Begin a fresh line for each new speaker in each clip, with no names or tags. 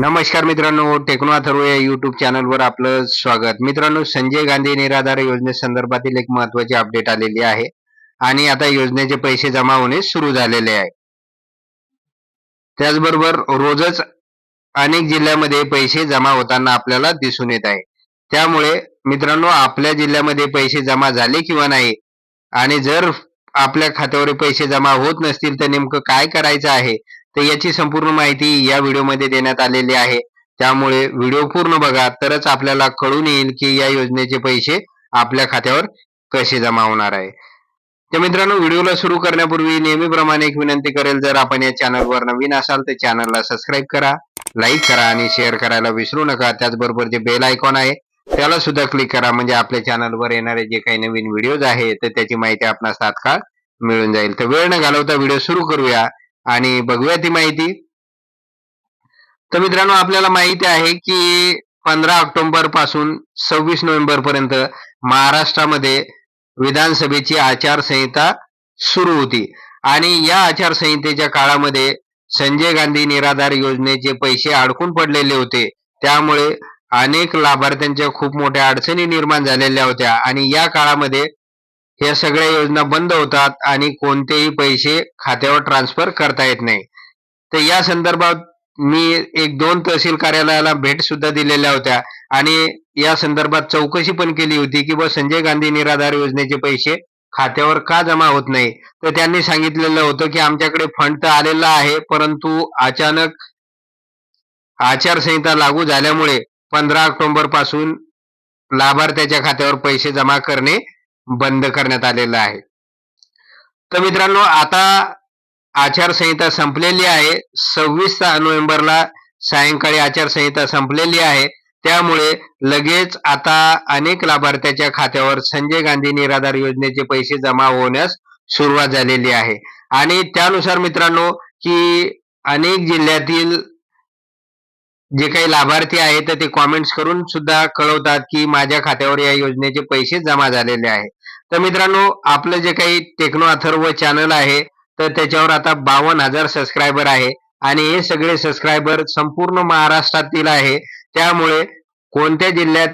नमस्कार मित्रांनो टेक्नो अथर्व या युट्यूब चॅनलवर आपलं स्वागत. मित्रांनो संजय गांधी निराधार योजनेसंदर्भातील एक महत्वाची अपडेट आलेली आहे. आणि आता योजनेचे पैसे जमा होणे सुरू झालेले आहे. त्याचबरोबर रोजच अनेक जिल्ह्यामध्ये पैसे जमा होताना आपल्याला दिसून येत आहे. त्यामुळे मित्रांनो आपल्या जिल्ह्यामध्ये पैसे जमा झाले किंवा नाही आणि जर आपल्या खात्यावर पैसे जमा होत नसतील तर नेमकं काय करायचं आहे? तर याची संपूर्ण माहिती या व्हिडिओमध्ये देण्यात आलेली आहे. त्यामुळे व्हिडिओ पूर्ण बघा तरच आपल्याला कळून येईल की या योजनेचे पैसे आपल्या खात्यावर कसे जमा होणार आहे. तर मित्रांनो व्हिडिओला सुरू करण्यापूर्वी नेहमीप्रमाणे एक विनंती करेल जर आपण या चॅनलवर नवीन असाल तर चॅनलला सबस्क्राईब करा लाईक करा आणि शेअर करायला विसरू नका. त्याचबरोबर जे बेल आयकॉन आहे त्याला सुद्धा क्लिक करा. म्हणजे आपल्या चॅनलवर येणारे जे काही नवीन व्हिडिओज आहे तर त्याची माहिती आपणास तात्काळ मिळून जाईल. तर वेळ न घालवता व्हिडिओ सुरू करूया. आणि बघूया ती माहिती. तर मित्रांनो आपल्याला माहिती आहे की पंधरा ऑक्टोबरपासून सव्वीस नोव्हेंबर पर्यंत महाराष्ट्रामध्ये विधानसभेची आचारसंहिता सुरू होती. आणि या आचारसंहितेच्या काळामध्ये संजय गांधी निराधार योजनेचे पैसे अडकून पडलेले होते. त्यामुळे अनेक लाभार्थ्यांच्या खूप मोठ्या अडचणी निर्माण झालेल्या होत्या. आणि या काळामध्ये या सगळ्या योजना बंद होतात आणि कोणतेही पैसे खात्यावर ट्रान्सफर करता येत नाही. तर या संदर्भात मी एक दोन तहसील कार्यालयाला भेट सुद्धा दिलेल्या होत्या आणि या संदर्भात चौकशी पण केली होती की बा संजय गांधी निराधार योजनेचे पैसे खात्यावर का जमा होत नाही? तर त्यांनी सांगितलेलं होतं की आमच्याकडे फंड तर आलेला आहे परंतु अचानक आचारसंहिता लागू झाल्यामुळे पंधरा ऑक्टोबरपासून लाभार्थ्याच्या खात्यावर पैसे जमा करणे बंद करण्यात आलेलं आहे. तर मित्रांनो आता आचारसंहिता संपलेली आहे. सव्वीस नोव्हेंबरला सायंकाळी आचारसंहिता संपलेली आहे. त्यामुळे लगेच आता अनेक लाभार्थ्याच्या खात्यावर संजय गांधी निराधार योजनेचे पैसे जमा होण्यास सुरुवात झालेली आहे. आणि त्यानुसार मित्रांनो की अनेक जिल्ह्यातील जे काही लाभार्थी आहेत तर ते कॉमेंट्स करून सुद्धा कळवतात की माझ्या खात्यावर या योजनेचे पैसे जमा झालेले आहे तर मित्रांनो आपलं जे काही टेक्नो अथर्व चॅनल आहे तर त्याच्यावर आता बावन्न हजार सबस्क्रायबर आहे. आणि हे सगळे सबस्क्रायबर संपूर्ण महाराष्ट्रातील आहे. त्यामुळे कोणत्या जिल्ह्यात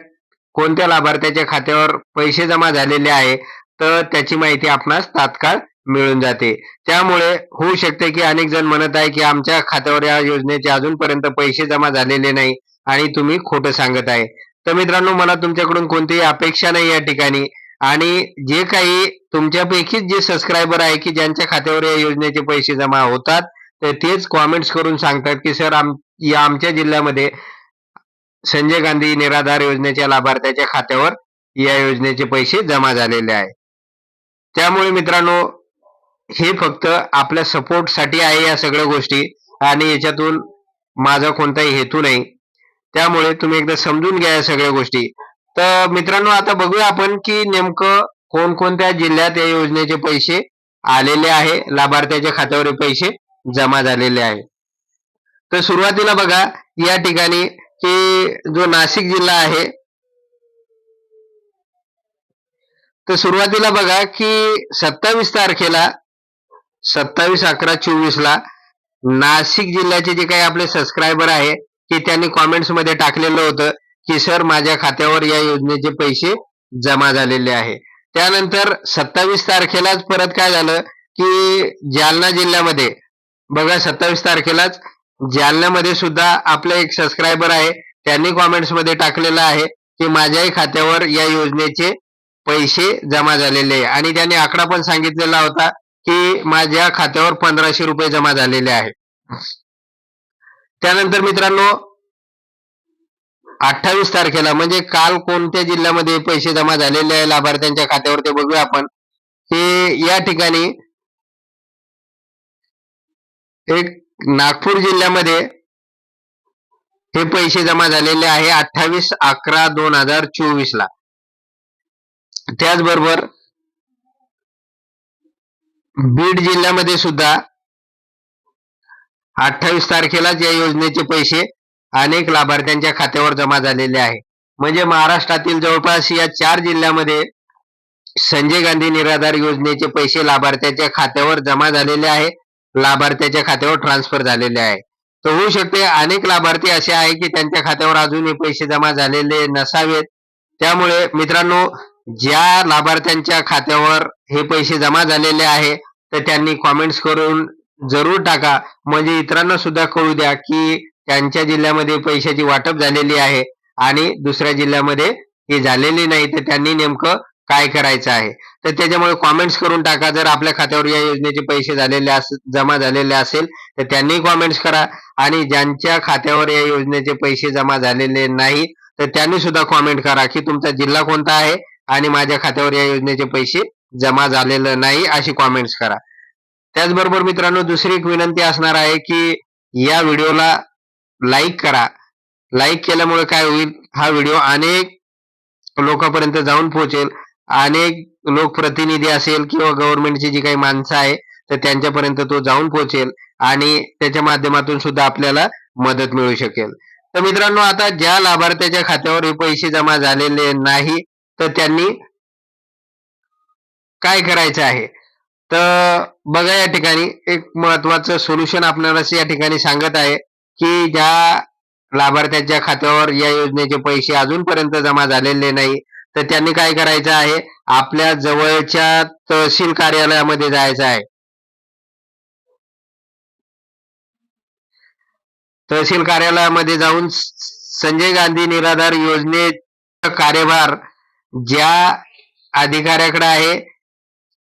कोणत्या लाभार्थ्याच्या खात्यावर पैसे जमा झालेले आहे तर त्याची माहिती आपणास तात्काळ मिळून जाते. त्यामुळे होऊ शकते की अनेक जण म्हणत आहे की आमच्या खात्यावर या योजनेचे अजूनपर्यंत पैसे जमा झालेले नाही आणि तुम्ही खोटं सांगत आहे. तर मित्रांनो मला तुमच्याकडून कोणतीही अपेक्षा नाही या ठिकाणी. आणि जे काही तुमच्यापैकीच जे सबस्क्रायबर आहे की ज्यांच्या खात्यावर या योजनेचे पैसे जमा होतात तर तेच कॉमेंट्स करून सांगतात की सर आम या आमच्या जिल्ह्यामध्ये संजय गांधी निराधार योजनेच्या लाभार्थ्याच्या खात्यावर या योजनेचे पैसे जमा झालेले आहे. त्यामुळे मित्रांनो हे फक्त आपल्या सपोर्टसाठी आहे या सगळ्या गोष्टी आणि याच्यातून माझा कोणताही हेतू नाही. त्यामुळे तुम्ही एकदा समजून घ्या या सगळ्या गोष्टी. तर मित्रांनो आता बघूया आपण की नेमकं कोणकोणत्या जिल्ह्यात या योजनेचे पैसे आलेले आहे लाभार्थ्याच्या खात्यावर पैसे जमा झालेले आहे. तर सुरुवातीला बघा या ठिकाणी की जो नाशिक जिल्हा आहे तर सुरुवातीला बघा की सत्तावीस तारखेला सत्तावीस अकरा चोवीस ला नाशिक जिल्ह्याचे जे काही आपले सबस्क्रायबर आहे की त्यांनी कॉमेंट्समध्ये टाकलेलं होतं की सर माझ्या खात्यावर या योजनेचे पैसे जमा झालेले आहे. त्यानंतर सत्तावीस तारखेलाच परत काय झालं की जालना जिल्ह्यामध्ये बघा सत्तावीस तारखेलाच जालन्यामध्ये सुद्धा आपले एक सबस्क्रायबर आहे त्यांनी कॉमेंट्समध्ये टाकलेलं आहे की माझ्याही खात्यावर या योजनेचे पैसे जमा झालेले आहे. आणि त्यांनी आकडा पण सांगितलेला होता की माझ्या खात्यावर पंधराशे रुपये जमा झालेले आहे. त्यानंतर मित्रांनो अठ्ठावीस तारखेला म्हणजे काल कोणत्या जिल्ह्यामध्ये पैसे जमा झालेले आहे लाभार्थ्यांच्या खात्यावर ते बघूया आपण. ते या ठिकाणी एक नागपूर जिल्ह्यामध्ये हे पैसे जमा झालेले आहे अठ्ठावीस अकरा दोन हजार चोवीस ला त्याचबरोबर बीड जिल्ह्यामध्ये सुद्धा अठ्ठावीस तारखेलाच या योजनेचे पैसे अनेक लाभार्थ्यांच्या खात्यावर जमा झालेले आहे. म्हणजे महाराष्ट्रातील जवळपास या चार जिल्ह्यामध्ये संजय गांधी निराधार योजनेचे पैसे लाभार्थ्याच्या खात्यावर जमा झालेले आहे. लाभार्थ्याच्या खात्यावर ट्रान्सफर झालेले आहे. तर होऊ शकते अनेक लाभार्थी असे आहे की त्यांच्या खात्यावर अजून हे पैसे जमा झालेले नसावेत. त्यामुळे मित्रांनो ज्या लाभार्थ्यांच्या खात्यावर हे पैसे जमा झालेले आहे तर त्यांनी कॉमेंट्स करून जरूर टाका. म्हणजे इतरांना सुद्धा कळू द्या की त्यांच्या जिल्ह्यामध्ये पैशाची वाटप झालेली आहे आणि दुसऱ्या जिल्ह्यामध्ये हे झालेली नाही. तर त्यांनी नेमकं काय करायचं आहे? तर त्याच्यामुळे कॉमेंट्स करून टाका. जर आपल्या खात्यावर या योजनेचे पैसे झालेले अस जमा झालेले असेल तर त्यांनी कॉमेंट्स करा. आणि ज्यांच्या खात्यावर या योजनेचे पैसे जमा झालेले नाही तर त्यांनी सुद्धा कॉमेंट करा की तुमचा जिल्हा कोणता आहे आणि माझ्या खात्यावर या योजनेचे पैसे जमा झालेलं नाही अशी कॉमेंट्स करा. त्याचबरोबर मित्रांनो दुसरी एक विनंती असणार आहे की या व्हिडिओला लाईक करा. लाईक केल्यामुळे काय होईल? हा व्हिडिओ अनेक लोकांपर्यंत जाऊन पोहोचेल. अनेक लोकप्रतिनिधी असेल किंवा गव्हर्नमेंटची जी काही माणसं आहे तर त्यांच्यापर्यंत तो जाऊन पोहोचेल आणि त्याच्या माध्यमातून सुद्धा आपल्याला मदत मिळू शकेल. तर मित्रांनो आता ज्या लाभार्थ्याच्या खात्यावर हे पैसे जमा झालेले नाही तर त्यांनी काय करायचं आहे? तर बघा या ठिकाणी एक महत्वाचं सोल्युशन आपल्याला या ठिकाणी सांगत आहे. की ज्या लाभार्थ्याच्या खात्यावर या योजनेचे पैसे अजूनपर्यंत जमा झालेले नाही तर त्यांनी काय करायचं आहे? आपल्या जवळच्या तहसील कार्यालयामध्ये जायचं आहे. तहसील कार्यालयामध्ये जाऊन संजय गांधी निराधार योजनेचा कार्यभार ज्या अधिकाऱ्याकडे आहे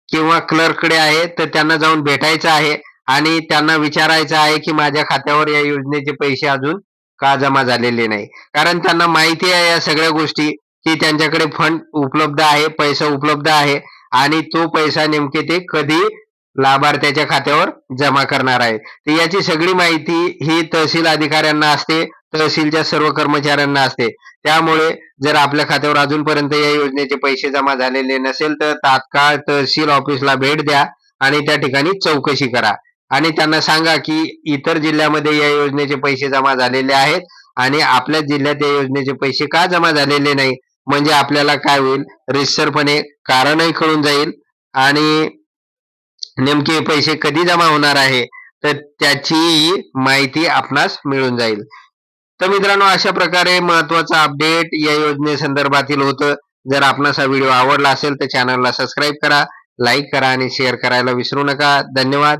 किंवा क्लर्ककडे आहे तर त्यांना जाऊन भेटायचं आहे. आणि त्यांना विचारायचं आहे की माझ्या खात्यावर या योजनेचे पैसे अजून का जमा झालेले नाही? कारण त्यांना माहिती आहे या सगळ्या गोष्टी की त्यांच्याकडे फंड उपलब्ध आहे पैसा उपलब्ध आहे आणि तो पैसा नेमके ते कधी लाभार्थ्याच्या खात्यावर जमा करणार आहे तर याची सगळी माहिती ही तहसील अधिकाऱ्यांना असते तहसीलच्या सर्व कर्मचाऱ्यांना असते. त्यामुळे जर आपल्या खात्यावर अजूनपर्यंत या योजनेचे पैसे जमा झालेले नसेल तर तात्काळ तहसील ऑफिसला भेट द्या आणि त्या ठिकाणी चौकशी करा. आणि त्यांना सांगा की इतर जिल्ह्यामध्ये या योजनेचे पैसे जमा झालेले आहेत आणि आपल्या जिल्ह्यात या योजनेचे पैसे का जमा झालेले नाही? म्हणजे आपल्याला काय होईल? रिसरपणे कारणही कळून जाईल आणि नेमके पैसे कधी जमा होणार आहे? तर त्याचीही माहिती आपणास मिळून जाईल. तर मित्रांनो अशा प्रकारे महत्त्वाचा अपडेट या योजनेसंदर्भातील होतं. जर आपणास हा व्हिडिओ आवडला असेल तर चॅनलला सबस्क्राईब करा लाईक करा आणि शेअर करायला विसरू नका. धन्यवाद.